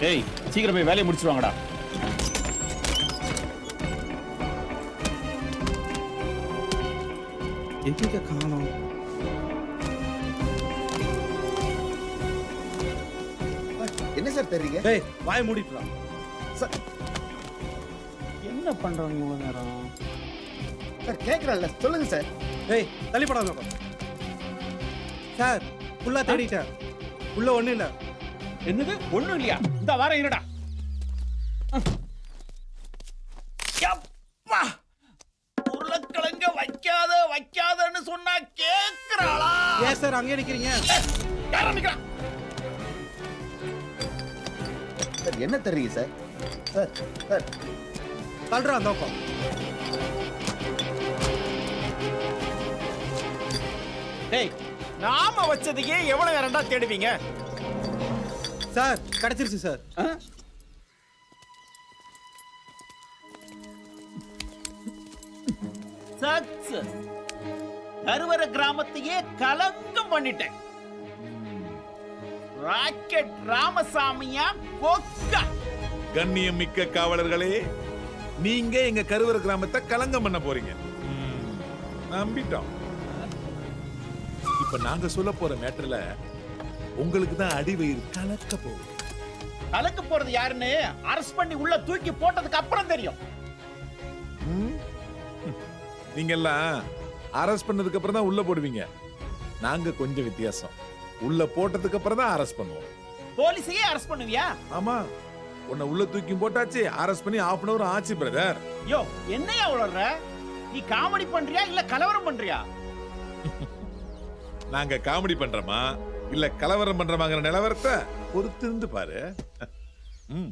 டேய் சீக்கிரம் போய் வேலையை முடிச்சிருவாங்கடா. எங்க காணோம்? என்ன சார் தெரியுங்க? டேய் வாய் மூடிட்டுடா சார். என்ன பண்றாங்க இவ்வளவு நேரம்? சார் கேட்குறேன்ல சொல்லுங்க சார். டேய் தள்ளிப்படாத நோக்கம் சார் ஃபுல்லா தேடிட்டேன். உள்ள ஒண்ணும் இல்ல. என்னது? ஒண்ணும் இல்லையா? இந்த வாரம் இருடா! உருளைக்கிழங்க வைக்காத வைக்காதன்னு சொன்னா கேக்குறாளா? ஏன் சார் அங்கேயே நிக்கிறீங்க? யாரா? சார் என்ன தெரியுங்க சார்? Sir sir. தள்ளுறா நோக்கம் டேய் நாம வச்சதுக்கே எவ்வளவு நேரம்டா தேடுவீங்க? சார் கிடைச்சிருச்சு சார்? சக்சஸ் கருவர கிராமத்தையே கலங்கம் பண்ணிட்டேன். ராக்கெட் ராமசாமியா கொக்கா. கண்ணியம் மிக்க காவலர்களே நீங்க எங்க கருவற கிராமத்தை கலங்கம் பண்ண போறீங்க. நம்பிட்டோம். இப்ப நாங்க சொல்ல போற மேட்டர்ல உங்களுக்கு தான் அடிவயிறு கலக்க போகுது. கலக்க போறது யாருன்னு அரஸ்ட் பண்ணி உள்ள தூக்கி போட்டதுக்கு அப்புறம் தெரியும்? நீங்க எல்லாம் அரெஸ்ட் பண்ணதுக்கு அப்புறம் தான் உள்ள போடுவீங்க. நாங்க கொஞ்சம் வித்தியாசம். உள்ள போட்டதுக்கு அப்புறம் தான் அரெஸ்ட் பண்ணுவோம். போலீஸையே அரஸ்ட் பண்ணுவியா? ஆமா. உன்னை உள்ள தூக்கி போட்டாச்சு அரெஸ்ட் பண்ணி half அன் அவர் ஆச்சு பிரதர் யோ என்னையா உளர்ற? நீ காமெடி பண்றியா இல்ல கலவரம் பண்றியா? நாங்க காமெடி பண்றோமா? இல்ல கலவரம் பண்றோமாங்கிற நிலவரத்தை பொறுத்திருந்து பாரு. ம்.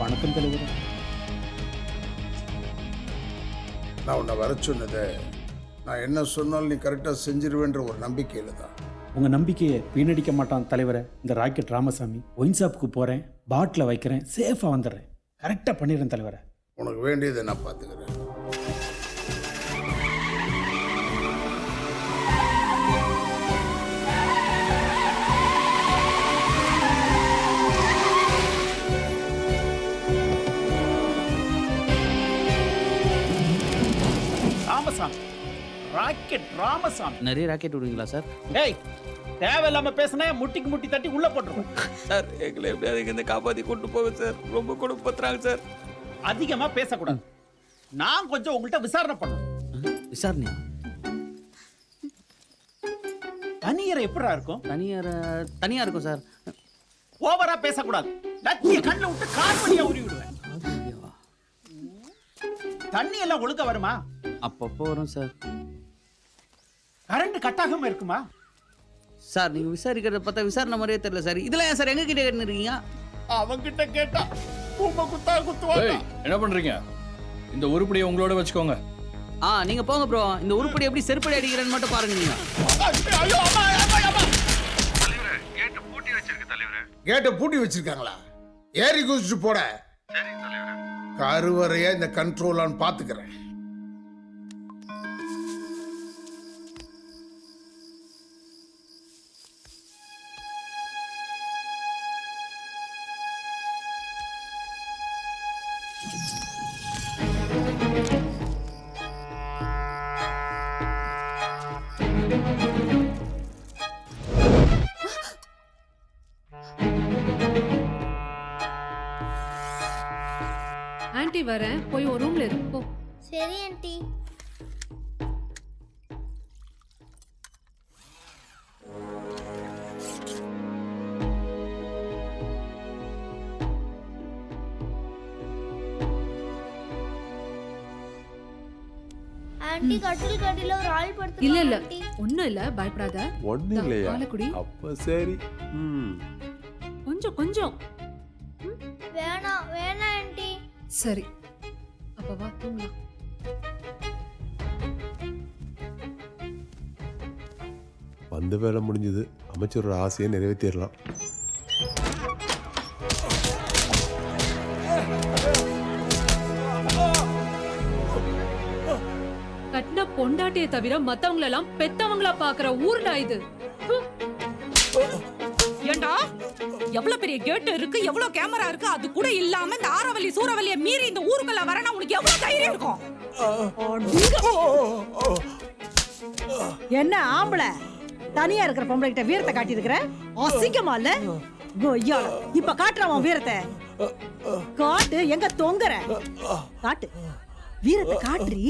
வணக்கம் தலைவர். நான் உன்னை வர சொன்னதை நான் என்ன சொன்னாலும் நீ கரெக்டாக செஞ்சிருவேன்ற ஒரு நம்பிக்கையில் தான். உங்க நம்பிக்கையை வீணடிக்க மாட்டான் தலைவரை இந்த ராக்கெட் ராமசாமி. ஒயின் ஷாப்புக்கு போறேன் பாட்டில் வைக்கிறேன் சேஃபா வந்துடுறேன். கரெக்டா பண்ணிடுறேன் தலைவரை. உனக்கு வேண்டியதை நான் பார்த்துக்கிறேன். ராமசாமி ராக்கெட் ராமசாமி. நிறைய ராக்கெட் விடுவீங்களா சார்? டேய் தேவையில்லாம பேசுன முட்டிக்கு முட்டி தட்டி உள்ள போட்டுருவோம். சார் எங்களை எப்படியாவது இங்க காப்பாத்தி கொண்டு போங்க சார். ரொம்ப கொடுப்பத்துறாங்க சார். அதிகமா பேசக்கூடாது. நான் கொஞ்சம் உங்கள்கிட்ட விசாரணை பண்ணணும். விசாரணையா? தனியரை எப்படிடா இருக்கும்? தனியார்? தனியா இருக்கும் சார். ஓவரா பேசக்கூடாது. லத்திய கண்ணில் விட்டு கால் வழியா உருவி விடுவேன். தண்ணி எல்லாம் ஒழுங்க வருமா? அப்பப்போ வரும் சார். கரண்ட் கட் ஆகாம இருக்குமா? சார் நீங்க விசாரிக்கிறத பார்த்தா விசாரணை மாதிரியே தெரியல சார். இதெல்லாம் ஏன் சார் எங்க கிட்ட கேட்டுருக்கீங்க அவங்கிட்ட கேட்டா உங்க குத்தா குத்துவாங்க என்ன பண்றீங்க? இந்த உருப்படியை உங்களோட வச்சுக்கோங்க. ஆ நீங்க போங்க ப்ரோ இந்த உருப்படி எப்படி செருப்படி அடிக்கிறேன்னு மட்டும் பாருங்க நீங்க. ஐயோ அம்மா அம்மா அம்மா. கேட்டை பூட்டி வச்சிருக்காங்களா? ஏறி குதிச்சுட்டு போட. கருவறையா இந்த கண்ட்ரோலான்னு பார்த்துக்கிறேன். வரேன். போய் ஒரு ரூம்ல இரு. போ. சரி ஆண்டி. ஆண்டி கட்டில் கட்டில ஒரு ஆள் படுத்து இல்ல இல்ல. ஒண்ணும் இல்ல. பயப்படாத. ஒண்ணு இந்தா, இல்லையா? பாலை குடி. அப்ப சரி. ம். கொஞ்சம் கொஞ்சம். வேணாம் வேணாம் ஆண்டி. சரி. இப்போ வா தூங்கலாம் வந்த வேலை முடிஞ்சது. அமைச்சரோட ஆசையை நிறைவேற்றிடலாம். கட்டின பொண்டாட்டியை தவிர மற்றவங்களெல்லாம் பெத்தவங்களா பார்க்குற ஊர்டா இது. ஏண்டா? எவ்வளவு பெரிய கேட் இருக்கு எவ்வளவு கேமரா இருக்கு அது கூட இல்லாம இந்த ஆரவல்லி சூரவல்லிய மீறி இந்த ஊருக்குள்ள வரனா உனக்கு எவ்வளவு தைரியம் இருக்கும்? என்ன ஆம்பளை? தனியா இருக்கிற பொம்பளை கிட்ட வீரத்தை காட்டி இருக்கிற அசிங்கமா இல்ல? கொய்யால இப்ப காட்டுறான் உன் வீரத்தை. காட்டு எங்க தொங்குற? காட்டு. வீரத்தை காட்டுறி?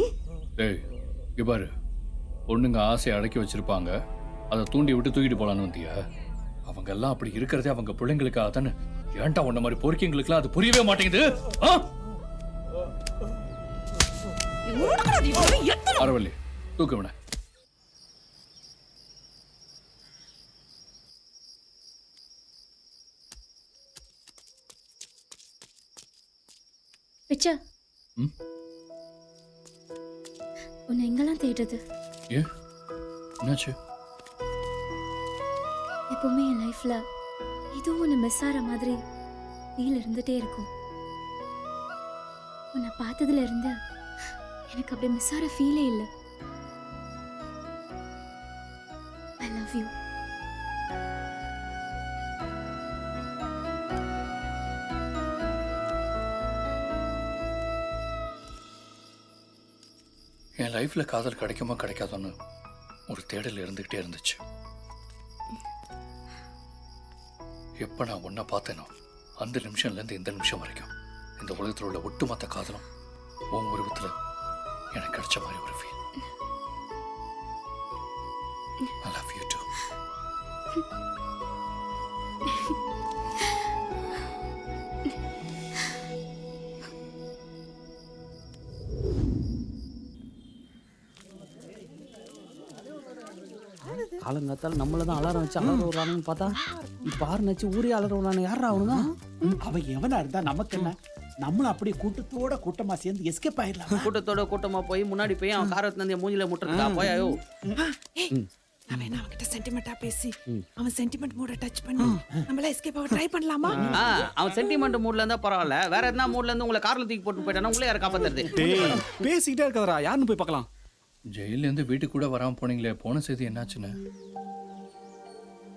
டேய் இங்க பாரு. பொண்ணுங்க ஆசையை அடக்கி வச்சிருப்பாங்க. அதை தூண்டி விட்டு தூக்கிட்டு போலான்னு வந்தியா? அவங்க எல்லாம் அப்படி இருக்கிறதே அவங்க பிள்ளைங்களுக்காக தானே? ஏன்டா உன்ன மாதிரி பொறுக்கிங்களுக்குலாம் அது புரியவே மாட்டேங்குது? அரவல்லி தூக்க விட பிச்சா? உன்னை எங்கெல்லாம் தேடுறது? ஏ என்னாச்சு? எப்பவுமே என் லைஃப்ல ஏதோ ஒன்று மிஸ் ஆகிற மாதிரி ஃபீல் இருந்துட்டே இருக்கும். உன்னை பார்த்ததுல இருந்து எனக்கு அப்படி மிஸ் ஆகிற ஃபீலே இல்லை. ஐ லவ் யூ என் லைஃப்பில் காதல் கிடைக்குமா கிடைக்காதோன்னு ஒரு தேடல் இருந்துகிட்டே இருந்துச்சு. எப்ப நான் உன்னை பார்த்தேனோ அந்த நிமிஷம்ல இருந்து இந்த நிமிஷம் வரைக்கும் இந்த உலகத்தில் உள்ள ஒட்டுமொத்த காதலும் உன் உருவத்துல எனக்கு கிடைச்ச மாதிரி ஒரு feel I love you too காலங்காத்தால நம்மள தான் அலாரம் வச்சு அலாரம் விடுறானுன்னு பார்த்தா இப்போ ஆறு நச்சு ஊரே அலாரம் விடுறானு யாரா அவனுங்க? அவன் எவனா இருந்தா நமக்கு என்ன? நம்மளும் அப்படியே கூட்டத்தோட கூட்டமா சேர்ந்து எஸ்கேப் ஆயிடலாம். கூட்டத்தோட கூட்டமா போய் முன்னாடி போய் அவன் காரத்துல இருந்து மூஞ்சில முட்டுறதுக்கா? போயாயோ? நம்ம என்ன அவன்கிட்ட சென்டிமெண்டா பேசி அவன் சென்டிமெண்ட் மூட டச் பண்ணி நம்மள எஸ்கேப் ஆக ட்ரை பண்ணலாமா? அவன் சென்டிமெண்ட் மூட்ல இருந்தா பரவாயில்ல. வேற எதனா மூட்ல இருந்து உங்களை கார்ல தூக்கி போட்டு போயிட்டானா உங்களே யாரை காப்பாத்துறது? பேசிக்கிட்டே இருக்காதரா யாருன்னு போய் பார்க்கலாம். ஜெயில இருந்து வீட்டுக்கு கூட வராம போனீங்களே போன செய்தி என்னாச்சுன்னு?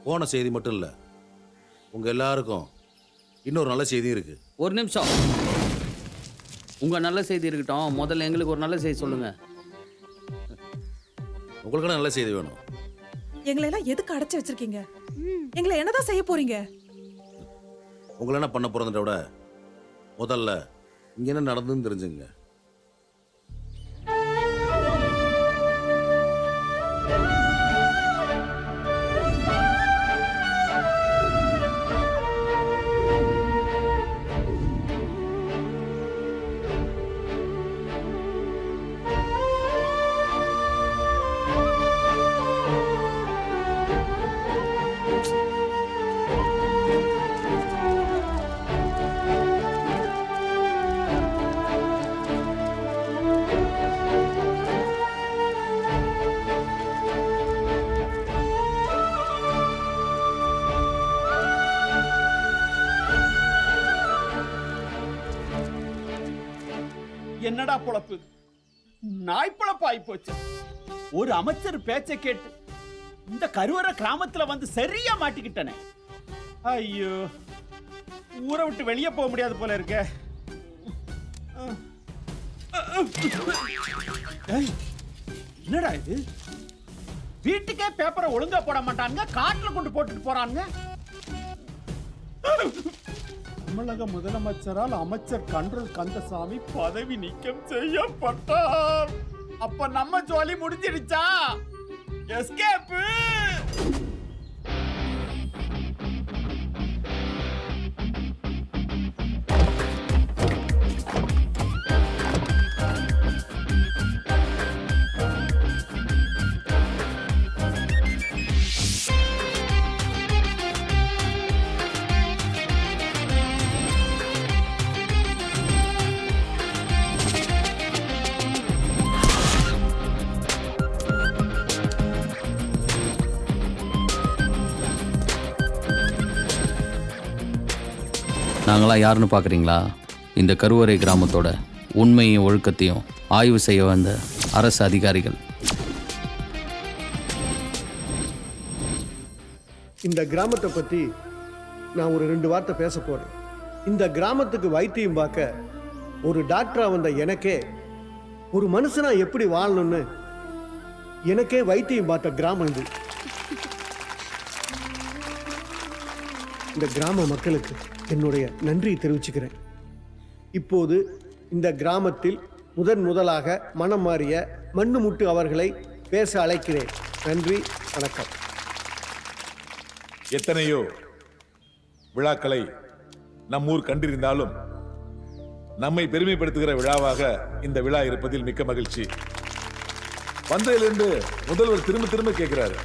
போன செய்தி மட்டும் இல்ல. உங்க எல்லாருக்கும் இன்னொரு நல்ல செய்தியும் இருக்கு. ஒரு நிமிஷம். உங்க நல்ல செய்தி இருக்கட்டும். முதல்ல எங்களுக்கு ஒரு நல்ல செய்தி சொல்லுங்க. உங்களுக்கு நல்ல செய்தி வேணும்? எங்களை எல்லாம் எதுக்கு அடைச்சு வச்சிருக்கீங்க? எங்களை என்னதான் செய்ய போறீங்க? உங்களை என்ன பண்ண போறதை விட முதல்ல இங்க என்ன நடந்துன்னு தெரிஞ்சுங்க. என்னடா பொழப்பு? நாய் பொழப்பு ஆயிப்போச்சு ஒரு அமைச்சர் பேச்சை கேட்டு இந்த கருவற கிராமத்துல வந்து சரியா மாட்டிக்கிட்டனே. ஐயோ ஊரை விட்டு வெளியே போக முடியாது போல இருக்க. என்னடா இது? வீட்டுக்கே பேப்பரை ஒழுங்கா போட மாட்டானுங்க காட்டுல கொண்டு போட்டுட்டு போறானுங்க. தமிழக முதலமைச்சரால் அமைச்சர் கன்றல் கந்தசாமி பதவி நீக்கம் செய்யப்பட்டார். அப்ப நம்ம ஜோலி முடிஞ்சிடுச்சா? எஸ்கேப்பு நாங்களாம் யாருன்னு பார்க்குறீங்களா? இந்த கருவறை கிராமத்தோட உண்மையும் ஒழுக்கத்தையும் ஆய்வு செய்ய வந்த அரசு அதிகாரிகள். இந்த கிராமத்தை பற்றி நான் ஒரு ரெண்டு வார்த்தை பேச போறேன். இந்த கிராமத்துக்கு வைத்தியம் பார்க்க ஒரு டாக்டராக வந்த எனக்கே ஒரு மனுஷனா எப்படி வாழணும்னு எனக்கே வைத்தியம் பார்த்த கிராமம் இது. இந்த கிராம மக்களுக்கு என்னுடைய நன்றியை தெரிவிச்சுக்கிறேன். இப்போது இந்த கிராமத்தில் முதன் முதலாக மனம் மாறிய மண்ணுமுட்டு அவர்களை பேச அழைக்கிறேன். நன்றி வணக்கம். எத்தனையோ விழாக்களை நம் ஊர் கண்டிருந்தாலும் நம்மை பெருமைப்படுத்துகிற விழாவாக இந்த விழா இருப்பதில் மிக்க மகிழ்ச்சி. வந்ததிலிருந்து முதல்வர் திரும்ப திரும்ப கேட்கிறாரு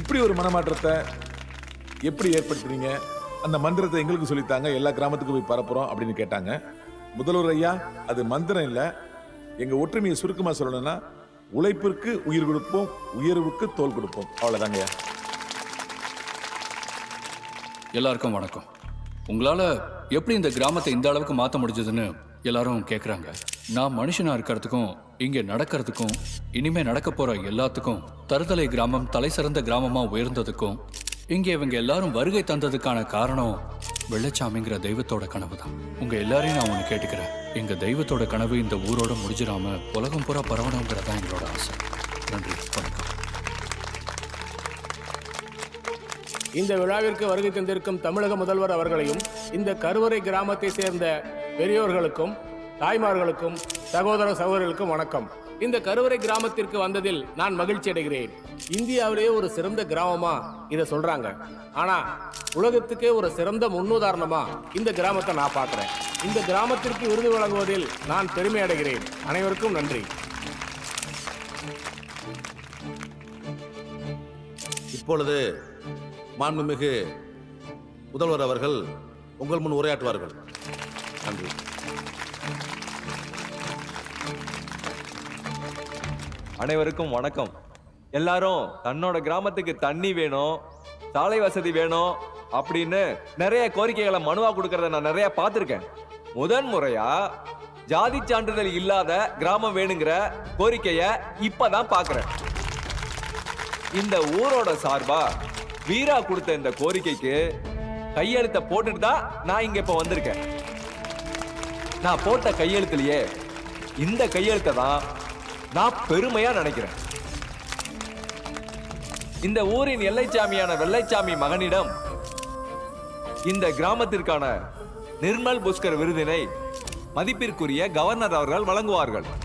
இப்படி ஒரு மனமாற்றத்தை எப்படி ஏற்படுத்துறீங்க? அந்த மந்திரத்தை எங்களுக்கு சொல்லித்தாங்க எல்லா கிராமத்துக்கும் போய் பரப்புறோம் அப்படின்னு கேட்டாங்க. முதல்வர் ஐயா அது மந்திரம் இல்லை. எங்கள் ஒற்றுமையை சுருக்கமாக சொல்லணும்னா உழைப்பிற்கு உயிர் கொடுப்போம் உயர்வுக்கு தோல் கொடுப்போம். அவ்வளோதாங்க ஐயா. எல்லாருக்கும் வணக்கம். உங்களால் எப்படி இந்த கிராமத்தை இந்த அளவுக்கு மாற்ற முடிஞ்சதுன்னு எல்லாரும் கேட்குறாங்க நான் மனுஷனாக இருக்கிறதுக்கும் இங்கே நடக்கிறதுக்கும் இனிமேல் நடக்க போகிற எல்லாத்துக்கும் தருதலை கிராமம் தலை சிறந்த கிராமமாக உயர்ந்ததுக்கும் இங்க இவங்க எல்லாரும் வருகை தந்ததுக்கான காரணம் வெள்ளச்சாமிங்கிற தெய்வத்தோட கனவு தான் உங்க எல்லாரையும் நான் ஒன்று கேட்டுக்கிறேன். எங்க தெய்வத்தோட கனவு இந்த ஊரோட முடிஞ்சிடாம உலகம் பூரா பரவணுங்கிறதா எங்களோட ஆசை. நன்றி. வணக்கம். இந்த விழாவிற்கு வருகை தந்திருக்கும் தமிழக முதல்வர் அவர்களையும் இந்த கருவறை கிராமத்தை சேர்ந்த பெரியோர்களுக்கும் தாய்மார்களுக்கும் சகோதர சகோதரிகளுக்கும் வணக்கம். இந்த கருவறை கிராமத்திற்கு வந்ததில் நான் மகிழ்ச்சி அடைகிறேன். இந்தியாவிலேயே ஒரு சிறந்த கிராமமா இதை சொல்றாங்க. ஆனா உலகத்துக்கே ஒரு சிறந்த முன்னுதாரணமா இந்த கிராமத்தை நான் பார்க்குறேன். இந்த கிராமத்திற்கு விருது வழங்குவதில் நான் பெருமை அடைகிறேன். அனைவருக்கும் நன்றி. இப்பொழுது மாண்புமிகு முதல்வர் அவர்கள் உங்கள் முன் உரையாற்றுவார்கள். நன்றி. அனைவருக்கும் வணக்கம். எல்லாரும் தன்னோட கிராமத்துக்கு தண்ணி வேணும் சாலை வசதி வேணும் அப்படின்னு நிறைய கோரிக்கைகளை மனுவா கொடுக்கறத நான் நிறைய பார்த்துருக்கேன். முதன் முறையா ஜாதி சான்றிதழ் இல்லாத கிராமம் வேணுங்கிற கோரிக்கைய இப்பதான் பாக்குறேன் இந்த ஊரோட சார்பா வீரா கொடுத்த இந்த கோரிக்கைக்கு கையெழுத்த போட்டுட்டு தான் நான் இங்க இப்ப வந்திருக்கேன். நான் போட்ட கையெழுத்துலயே இந்த கையெழுத்தை தான் நான் பெருமையா நினைக்கிறேன். இந்த ஊரின் எல்லைச்சாமியான வெள்ளைச்சாமி மகனிடம் இந்த கிராமத்திற்கான நிர்மல் புஷ்கர் விருதினை மதிப்பிற்குரிய கவர்னர் அவர்கள் வழங்குவார்கள்.